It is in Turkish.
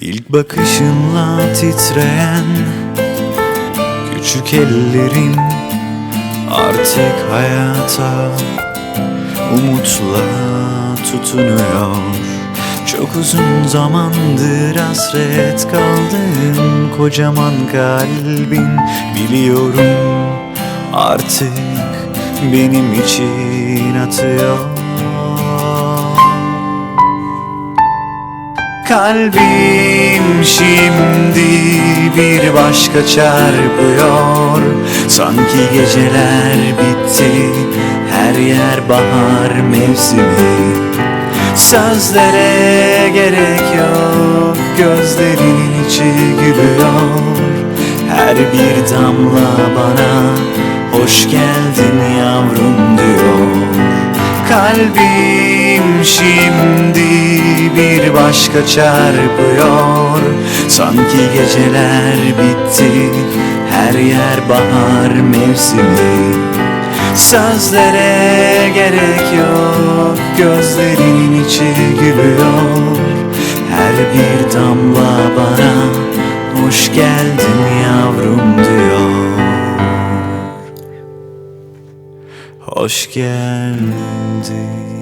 İlk bakışınla titreyen Küçük ellerin artık hayata Umutla tutunuyor. Çok uzun zamandır hasret kaldığım Kocaman kalbin. Biliyorum Artık benim için atıyor Kalbim şimdi bir başka çarpıyor. Sanki geceler bitti Her yer bahar mevsimi. Sözlere gerek yok Gözlerinin içi gülüyor. Her bir damla bana Hoş geldin yavrum diyor. Kalbim şimdi bir başka çarpıyor. Sanki geceler bitti Her yer bahar mevsimi. Sözlere gerek yok Gözlerinin içi gülüyor. Her bir damla bana Hoş geldin yavrum diyor. Hoş geldin